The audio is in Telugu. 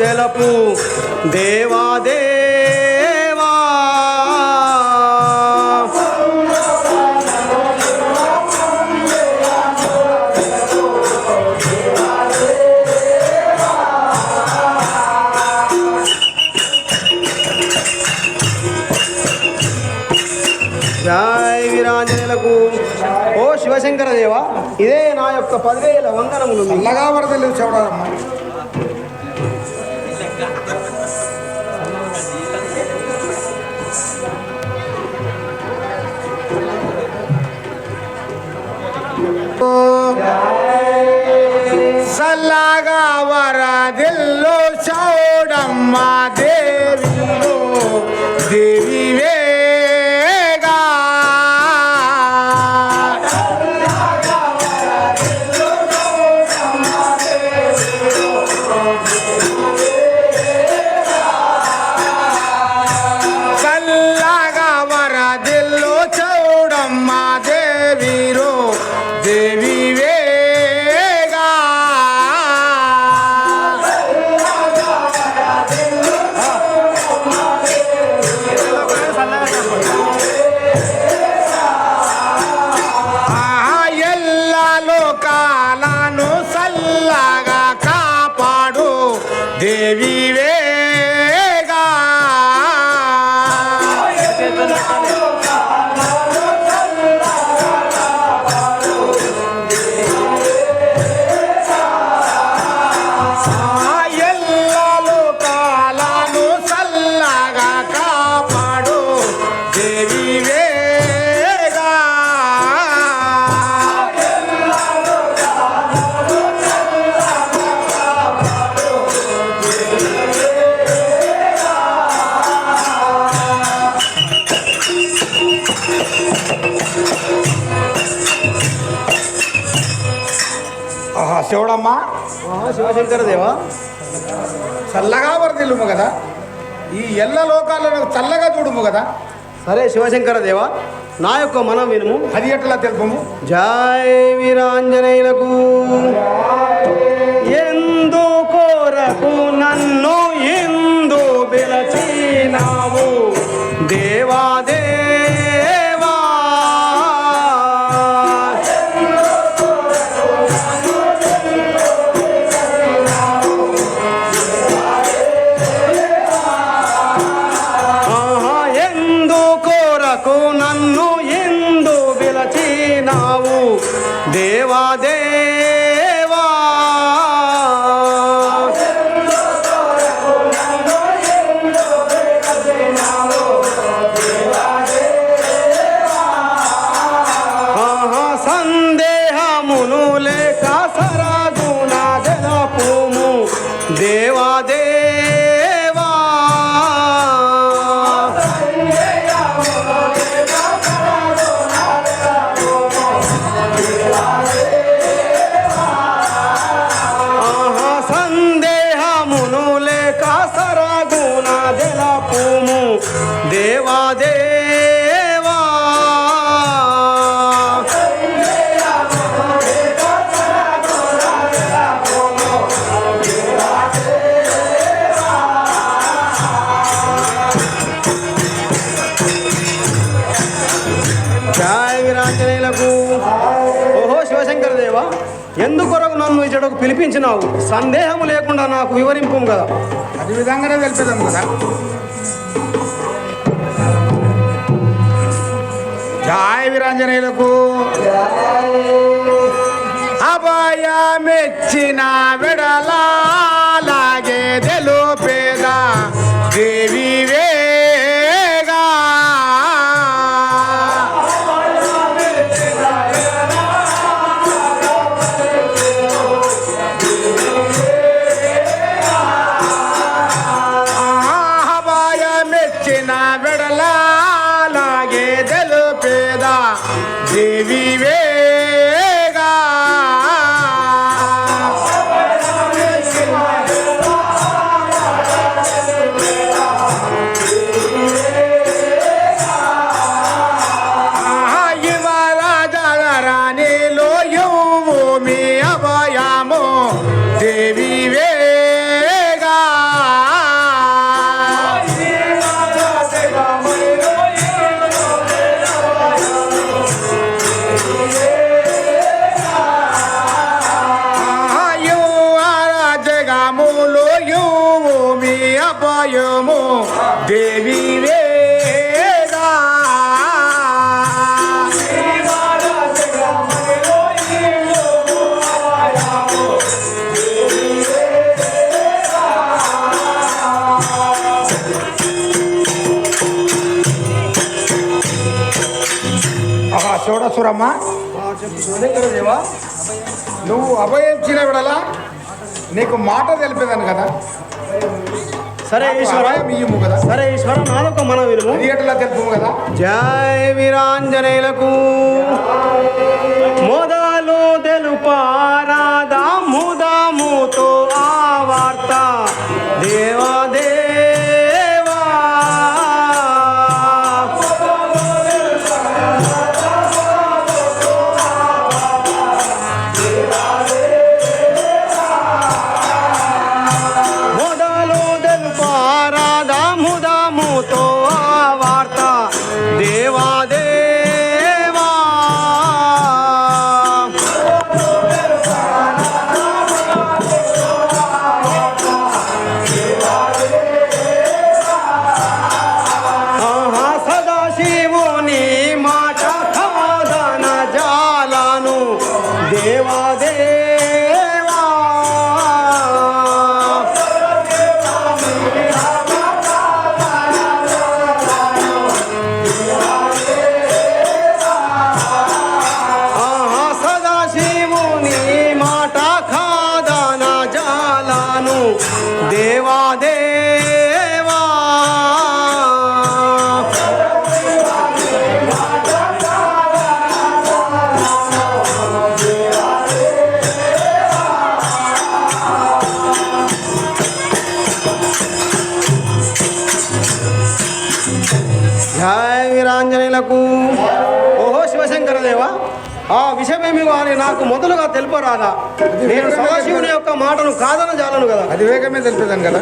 తెలపు దేవాదేవా జై వీరాంజనేయులకు ఓ శివశంకర దేవా ఇదే నా యొక్క పదివేల వందనములు. నల్లగా వరదలు చూడాలమ్మా માં દેવી દેવી శివుడమ్మా? శివశంకర దేవా చల్లగా వరదిల్లుము కదా. ఈ ఎల్ల లోకాలను చల్లగా చూడుము కదా. సరే శివశంకర దేవా నా యొక్క మనం వినుము. అది ఎట్లా తెలుపము? జై వీరాంజనేయులకు. సరగుణ జలపుము దేవాదేవా ఇచ్చటకు పిలిపించినావు. సందేహము లేకుండా నాకు వివరింపు కదా. అది విధంగానే తెలిపేదాం కదా. జాయ్ వీరాంజనేయులకు. అభయ మెచ్చిన విడలాగే దేవి వే బ్రహ్మ. చెప్పు శివశంకర దేవా నువ్వు అభయించిన విడలా నీకు మాట తెలిపేదాను కదా. సరే ఈశ్వర. ఇయ్యము కదా. సరే ఈశ్వర నాదొక మన విలువ ఎట్లా తెలుపు కదా. జై వీరాంజనేయులకు మొదలు తెలుపారాదా జయ ఓహో శివశంకర దేవా ఆ విషయమేమి వారి నాకు మొదలుగా తెలుపరాదా. నేను సదాశివుని యొక్క మాటను కాదన జాలను కదా. అది వేగమే తెలిపేదాను కదా.